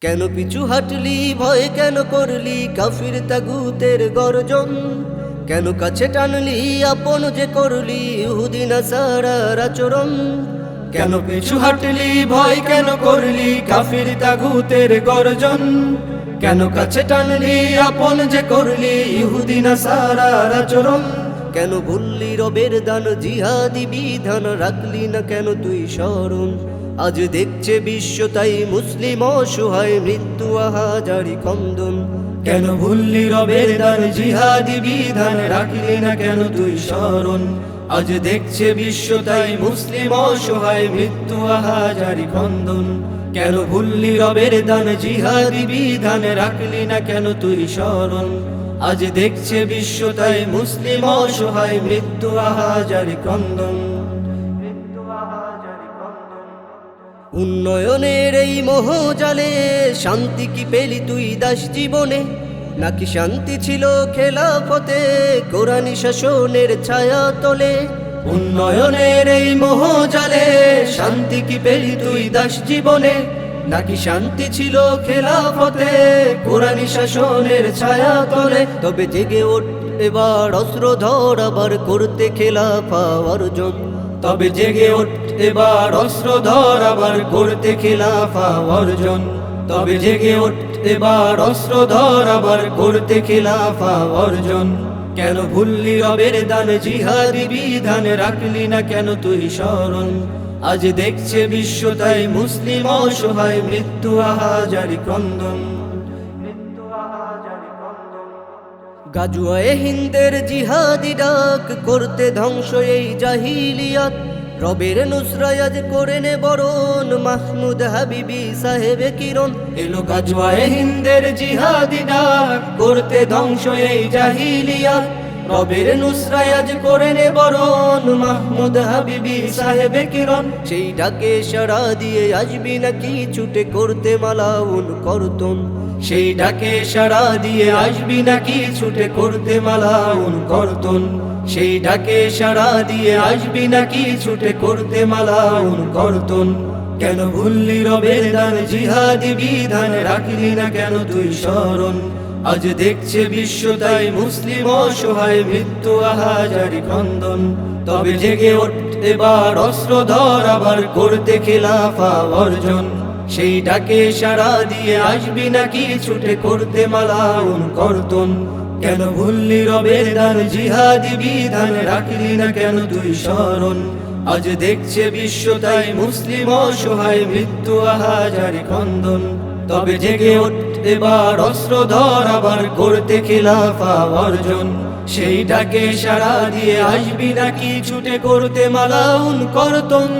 কেন পিছু হাঁটলি, ভয় কেন করলি? কাফির তাগুতের গর্জন। কেন কাছে টানলি, আপন যে করলি? উহুদিনা সারার আচরণ। কেন পিছু হাঁটলি, ভয় কেন করলি? কাফির তাগুতের গর্জন। কেন কাছে টানলি, আপন যে করলি? ইহুদিনা সারার আচরণ। কেন ভুললি রবের দান? জিহাদি বিধান রাখলি না কেন তুই স্মরণ? আজ দেখছে বিশ্ব তাই মুসলিম অসহায়, মৃত্যু আহাজারি খন্দন কেন ভুললি রবের দান জিহাদি বিধান রাখলি না কেন তুই শরণ আজ দেখছে বিশ্ব তাই মুসলিম অসহায়, মৃত্যু আহাজারি খন্দন কেন ভুললি রবের দান জিহাদি বিধান রাখলি না কেন তুই শরণ আজ দেখছে বিশ্ব তাই মুসলিম অসহায়, মৃত্যু আহাজারি ক্রন্দন উন্নয়নের এই মোহজালে শান্তি কি পেলি তুই দাস জীবনে? নাকি শান্তি ছিল খেলাফতে, কোরআনী শাসনের ছায়া তলে উন্নয়নের এই মোহজালে শান্তি কি পেলি তুই দাস জীবনে? নাকি শান্তি ছিল খেলাফতে, কোরআনী শাসনের ছায়া তলে তবে জেগে ওঠ এবার অস্ত্র ধর আবার করতে খেলাফা অর্জন তবে জেগে ওঠ এবার অস্ত্র ধর আবার করতে খেলাফা অর্জন। তবে জেগে ওঠ এবার অস্ত্র ধর আবার করতে খেলাফা অর্জন। কেন ভুললি রবের দান, জিহাদি বিধান রাখলি না কেন তুই স্মরণ? আজ দেখছে বিশ্ব তাই মুসলিম অসহায়, মৃত্যু আহাজারি ক্রন্দন। গাজুয়ায়ে হিন্দের জিহাদি ডাক করতে ধ্বংস এই জাহিলিয়াত। রবের নুসরায়াজ করে নে বরণ, মাহমুদ হাবিবি সাহেবে কিরণ। এলো গাজুয়ায় হিন্দের জিহাদি ডাক করতে ধ্বংস এই জাহিলিয়াত। রবের নুসরায়াজ করে নে বরণ। মাহমুদ হাবিবি সাহেবে কিরণ, সেই ডাকে সাড়া দিয়ে আসবি নাকি? ছুটে করতে মালাউন করতন। সেই ডাকে সাড়া দিয়ে আসবি নাকি? ছুটে করতে মালাউন করতন। সেই ডাকে সাড়া দিয়ে আসবি নাকি? ছুটে করতে মালাউন করতন। কেন ভুললি রবের দান? জিহাদি বিধান রাখলি না কেন তুই স্মরণ? আজ দেখছে বিশ্ব তাই মুসলিম অসহায়, মৃত্যু আহাজারি ক্রন্দন। তবে জেগে ওঠ এবার অস্ত্র ধর, আবার করতে খেলাফা অর্জন। সেই ডাকে সাড়া দিয়ে আসবি নাকি, ছুটে করতে মালাউন করতন। কেন ভুললি রবের দান, জিহাদি বিধান রাখলি না কেন তুই স্মরণ? আজ দেখছে বিশ্ব তাই মুসলিম অসহায়, মৃত্যু আহাজারি ক্রন্দন। তবে জেগে ওঠ এবার অস্ত্র ধর আবার করতে খিলাফা অর্জন। সেই ডাকে সাড়া দিয়ে আসবি নাকি ছুটে করতে মালাউন করতন।